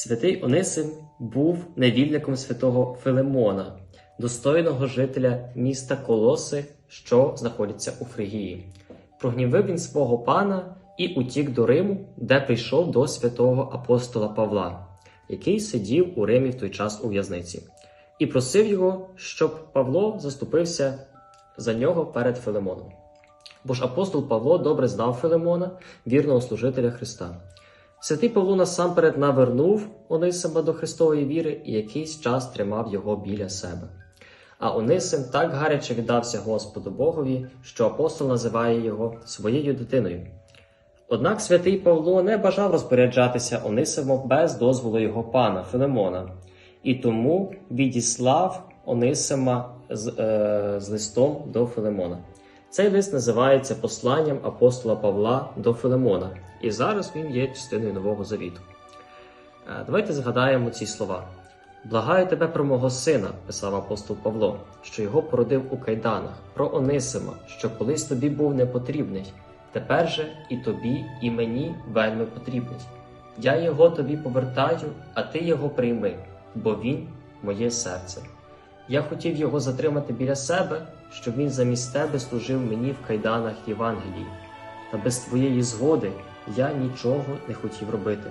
Святий Онисим був невільником святого Филимона, достойного жителя міста Колоси, що знаходиться у Фригії. Прогнівив він свого пана і утік до Риму, де прийшов до святого апостола Павла, який сидів у Римі в той час у в'язниці, і просив його, щоб Павло заступився за нього перед Филимоном. Бо ж апостол Павло добре знав Филимона, вірного служителя Христа. Святий Павло насамперед навернув Онисима до Христової віри і якийсь час тримав його біля себе. А Онисим так гаряче віддався Господу Богові, що апостол називає його своєю дитиною. Однак святий Павло не бажав розпоряджатися Онисимом без дозволу його пана Филимона, і тому відіслав Онисима з, е, з листом до Филимона. Цей лист називається посланням апостола Павла до Филимона, і зараз він є частиною Нового Завіту. Е, Давайте згадаємо ці слова. Благаю тебе про мого сина, писав апостол Павло, що його породив у кайданах, про Онисима, що колись тобі був непотрібний, тепер же і тобі, і мені вельми потрібний. Я його тобі повертаю, а ти його прийми, бо він моє серце. Я хотів його затримати біля себе, щоб він замість тебе служив мені в кайданах Євангелії. Та без твоєї згоди я нічого не хотів робити,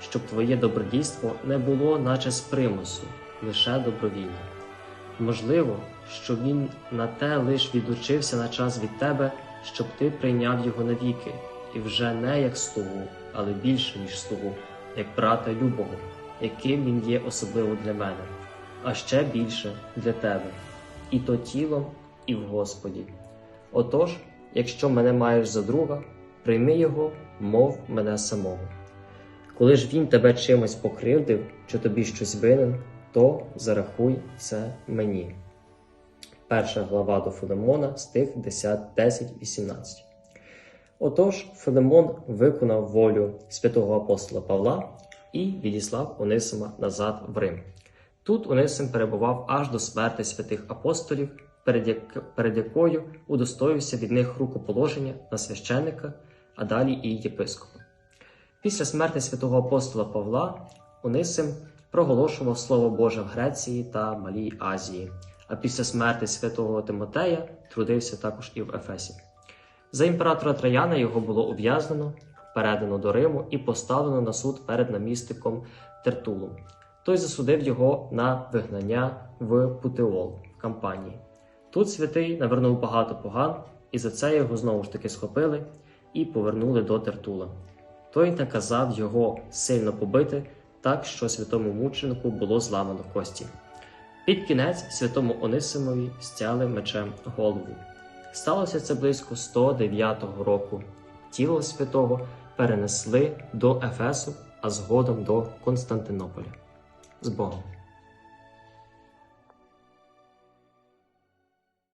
щоб твоє добродійство не було, наче з примусу, лише добровільно. Можливо, що він на те лиш відучився на час від тебе, щоб ти прийняв його навіки, і вже не як слугу, але більше, ніж слугу, як брата любого, яким він є особливо для мене, а ще більше для тебе, і то тілом, і в Господі. Отож, якщо мене маєш за друга, прийми його, мов мене самого. Коли ж він тебе чимось покривдив, чи тобі щось винен, то зарахуй це мені. Перша глава до Филимона, стих 10-18. Отож, Филимон виконав волю святого апостола Павла і відіслав Онисима назад в Рим. Тут Онисим перебував аж до смерти святих апостолів, перед, як... перед якою удостоївся від них рукоположення на священника, а далі і єпископа. Після смерти святого апостола Павла Онисим проголошував Слово Боже в Греції та Малій Азії, а після смерти святого Тимотея трудився також і в Ефесі. За імператора Траяна його було ув'язнено, передано до Риму і поставлено на суд перед намістиком Тертулом. Той засудив його на вигнання в Путеол в кампанії. Тут святий навернув багато поган, і за це його знову ж таки схопили і повернули до Тертула. Той наказав його сильно побити, так що святому мученику було зламано кості. Під кінець святому Онисимові стяли мечем голову. Сталося це близько 109 року. Тіло святого перенесли до Ефесу, а згодом до Константинополя. З Богом!